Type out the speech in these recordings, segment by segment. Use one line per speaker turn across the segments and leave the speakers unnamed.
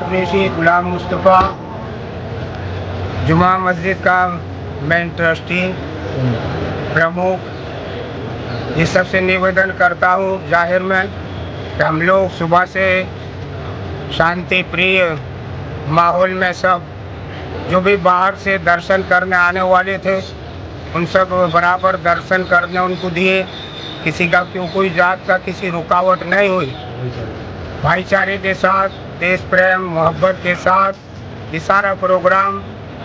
कुरैशी गुलाम मुस्तफ़ा जुमा मस्जिद का मेन ट्रस्टी प्रमुख इस सबसे निवेदन करता हूँ ज़ाहिर में कि हम लोग सुबह से शांति प्रिय माहौल में सब जो भी बाहर से दर्शन करने आने वाले थे उन सब बराबर दर्शन करने उनको दिए किसी का क्यों कोई जात का किसी रुकावट नहीं हुई भाईचारे के साथ देश प्रेम मोहब्बत के साथ ये सारा प्रोग्राम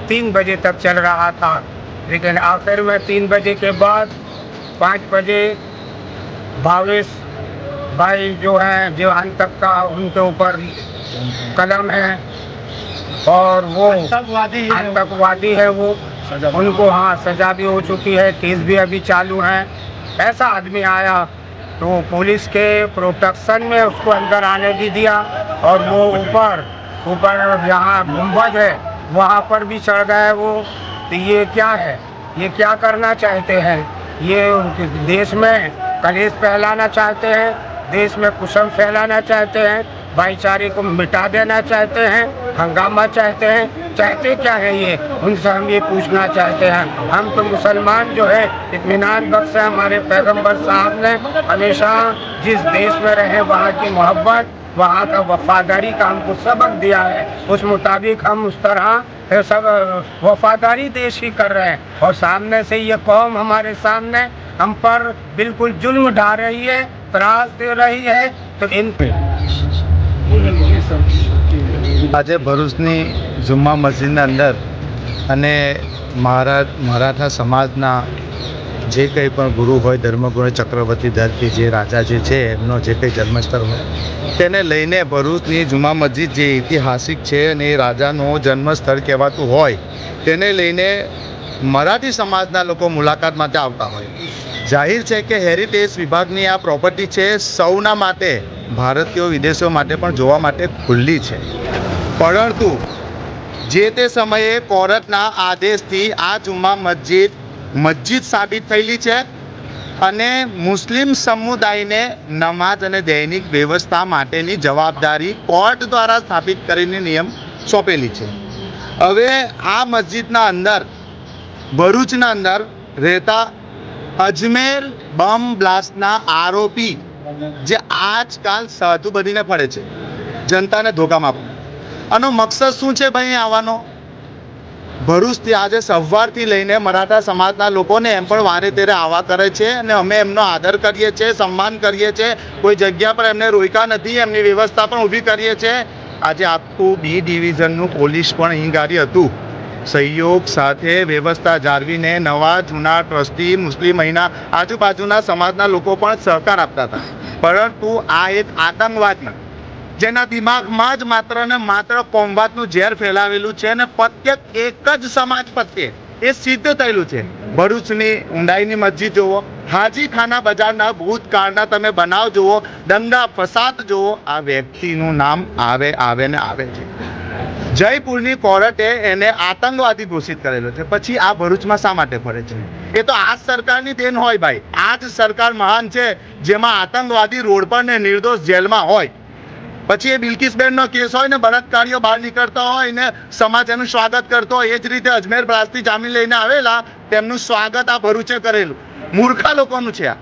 तीन बजे तक चल रहा था। लेकिन आखिर में तीन बजे के बाद पाँच बजे भावेश भाई जो हैं जो अंत तक का उनके ऊपर कलम है और वो आतंकवादी है वो। उनको हाँ सजा भी हो चुकी है केस भी अभी चालू है। ऐसा आदमी आया तो पुलिस के प्रोटेक्शन में उसको अंदर आने भी दिया और वो ऊपर ऊपर जहाँ गुंबद है, वहाँ पर भी चढ़ गए वो। तो ये क्या है? ये क्या करना चाहते हैं? ये देश में कलेश फैलाना चाहते हैं, देश में कुसम फैलाना चाहते हैं। भाईचारे को मिटा देना चाहते हैं, हंगामा चाहते हैं, चाहते क्या है ये? उनसे हम ये पूछना चाहते हैं। हम तो मुसलमान जो है इतमान बख्श है हमारे पैगंबर साहब ने। हमेशा जिस देश में रहे, वहाँ की मोहब्बत, वहाँ का वफादारी का हमको सबक दिया है। उस मुताबिक हम उस तरह सब, वफादारी देश ही कर रहे हैं। और सामने से ये कौम हमारे सामने हम पर बिल्कुल जुल्म ढा रही है, त्रास दे रही है तो इन
આજે ભરૂચની જુમ્મા મસ્જિદના અંદર અને મહારાજ મરાઠા સમાજના જે કંઈ પણ ગુરુ હોય, ધર્મગુરુ, ચક્રવર્તી ધરતી જે રાજા જે છે, એમનો જે કંઈ જન્મસ્થળ હોય, તેને લઈને ભરૂચની જુમા મસ્જિદ જે ઐતિહાસિક છે અને એ રાજાનું જન્મસ્થળ કહેવાતું હોય, તેને લઈને મરાઠી સમાજના લોકો મુલાકાત માટે આવતા હોય. જાહેર છે કે હેરિટેજ વિભાગની આ પ્રોપર્ટી છે સૌના માટે ભારતીયો વિદેશો માટે પણ જોવા માટે ખુલ્લી છે. પરંતુ જે તે સમયે કોર્ટના આદેશથી આ જુમ્મા મસ્જિદ મસ્જિદ સાબિત થયેલી છે અને મુસ્લિમ સમુદાયને નમાઝ અને દૈનિક વ્યવસ્થા માટેની જવાબદારી કોર્ટ દ્વારા સ્થાપિત કરીને નિયમ સોંપેલી છે. હવે આ મસ્જિદના અંદર, ભરૂચના અંદર રહેતા અજમેર બમ બ્લાસ્ટના આરોપી જે આજકાલ સાધુ બનીને પડે છે. જનતાને ધોકામાં આનો મકસદ શું છે ભાઈ આવવાનો ભરૂચથી આજે સવારથી લઈને મરાઠા સમાજના લોકોને એમ પણ વારે તેરે આવા કરે છે અને અમે એમનો આદર કરીએ છીએ, સન્માન કરીએ છીએ. કોઈ જગ્યા પર એમને રોક્યા નથી, એમની વ્યવસ્થા પણ ઊભી કરીએ છીએ. આજે આખું બી ડિવિઝનનું પોલીસ પણ અહીં ગાડી હતું. સહયોગ સાથે વ્યવસ્થા જાળવીને નવા જૂના ટ્રસ્ટી મુસ્લિમ અહીંના આજુબાજુના સમાજના લોકો પણ સહકાર આપતા હતા. પરંતુ આ એક આતંકવાદી, જેના દિમાગમાં જ માત્ર ને માત્ર કોમવાદનું ઝેર ફેલાવેલું છે અને પ્રત્યેક એક જ સમાજ પ્રત્યે એ સિદ્ધ થયેલું છે. ભરૂચની ઊંડાઈની મસ્જિદ જુઓ હાજી ખાના બજારના ભૂતકાળના તમે બનાવ જુઓ, દંગા ફસાદ જુઓ, આ વ્યક્તિનું નામ આવે આવે ને આવે છે. જયપુરની કોર્ટે એને આતંકવાદી ઘોષિત કરેલો છે. પછી આ ભરૂચમાં શા માટે ફરે છે? એ તો આ સરકારની દેન હોય ભાઈ. આ જ સરકાર મહાન છે, જેમાં આતંકવાદી રોડ પર ને નિર્દોષ જેલમાં હોય. પછી એ બિલકિસબેનનો કેસ હોય ને, બળાત્કારીઓ બહાર નીકળતા હોય ને, સમાજ એનું સ્વાગત કરતો હોય, એ જ રીતે અજમેર બ્રાસથી જામીન લઈને આવેલા, તેમનું સ્વાગત આ ભરૂચે કરેલું. મૂર્ખા લોકોનું છે આ.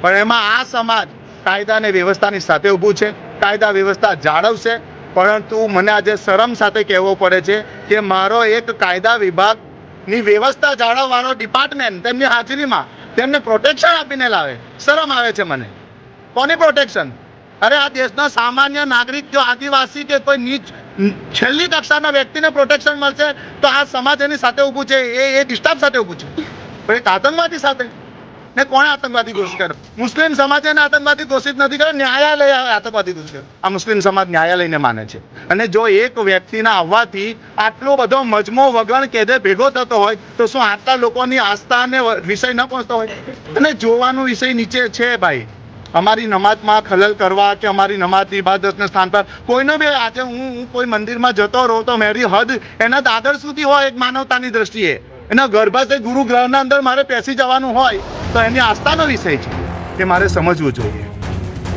પણ એમાં આ સમાજ કાયદા અને વ્યવસ્થાની સાથે ઊભું છે. કાયદા વ્યવસ્થા જાળવશે. પરંતુ મને આજે શરમ સાથે કહેવો પડે છે કે મારો એક કાયદા વિભાગની વ્યવસ્થા જાળવવાનો ડિપાર્ટમેન્ટ તેમની હાજરીમાં તેમને પ્રોટેક્શન આપીને લાવે. શરમ આવે છે મને. કોની પ્રોટેક્શન અરે આ દેશના સામાન્ય નાગરિક, જો આદિવાસી કે કોઈ નીચ, છેલ્લી કક્ષાના વ્યક્તિને પ્રોટેક્શન મળશે, તો આ સમાજ એની સાથે ઊભું છે, એ એ ડિસ્ટર્બ સાથે ઊભું છે. પણ એક આતંકવાદી સાથે. ને કોણે આતંકવાદી ઘોષિત કર્યો? મુસ્લિમ સમાજે આતંકવાદી ઘોષિત નથી કર્યો, ન્યાયાલય આતંકવાદી ઘોષિત કર્યો. આ મુસ્લિમ સમાજ ન્યાયાલયને માને છે. અને જો એક વ્યક્તિના આવવાથી આટલો બધો મજમો વગણ કેદે ભેગો થતો હોય, તો શું આટલા લોકોની આસ્થા અને વિષય ન પહોંચતો હોય? અને જોવાનો વિષય નીચે છે ભાઈ. અમારી નમાજમાં ખલલ કરવા કે અમારી નમાજની ઇબાદતના સ્થાન પર, કોઈનો બી આજે હું કોઈ મંદિરમાં જતો રહું તો મેરી હદ એના દાદર સુધી હોય એક માનવતાની દ્રષ્ટિએ. એના ગર્ભાશય ગુરુ ગ્રહના અંદર મારે પેસી જવાનું હોય તો એની આસ્થાનો વિષય છે કે મારે સમજવું જોઈએ.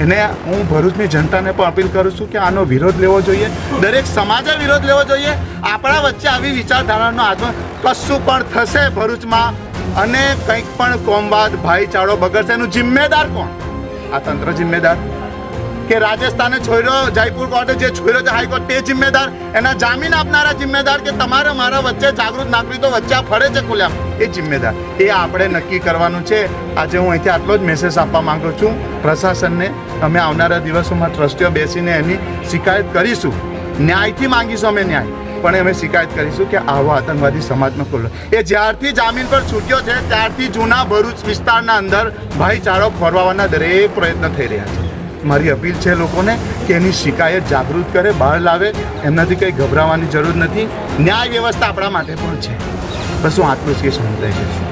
એને હું ભરૂચની જનતાને પણ અપીલ કરું છું કે આનો વિરોધ લેવો જોઈએ. દરેક સમાજે વિરોધ લેવો જોઈએ. આપણા વચ્ચે આવી વિચારધારાનો આગળ કશું પણ થશે ભરૂચમાં અને કંઈક પણ કોમવાદ, ભાઈચારો, બગડશે. એનું જિમ્મેદાર કોણ? આ તંત્ર જિમ્મેદાર. કે રાજસ્થાને છોડ્યો જયપુર કોર્ટે જે છોડ્યો છે હાઈકોર્ટ, તે જિમ્મેદાર. એના જામીન આપનારા જિમ્મેદાર કે તમારા, મારા વચ્ચે જાગૃત નાગરિકો વચ્ચે આ ફરે છે ખુલ્લામ એ જિમ્મેદાર. એ આપણે નક્કી કરવાનું છે. આજે હું અહીંથી આટલો જ મેસેજ આપવા માંગુ છું. પ્રશાસનને અમે આવનારા દિવસોમાં ટ્રસ્ટીઓ બેસીને એની શિકાયત કરીશું. ન્યાયથી માંગીશું અમે ન્યાય. પણ અમે શિકાયત કરીશું કે આવો આતંકવાદી સમાજનો ખુલ્લો. એ જ્યારથી જામીન પર છૂટ્યો છે, ત્યારથી જૂના ભરૂચ વિસ્તારના અંદર ભાઈચારો ફરવાના દરેક પ્રયત્ન થઈ રહ્યા છે. મારી અપીલ છે લોકોને કે એની શિકાયત જાગૃત કરે, બહાર લાવે. એમનાથી કંઈ ગભરાવાની જરૂર નથી. ન્યાય વ્યવસ્થા આપણા માટે પણ છે. બસ હું આટલું જ હું થઈ જઈશ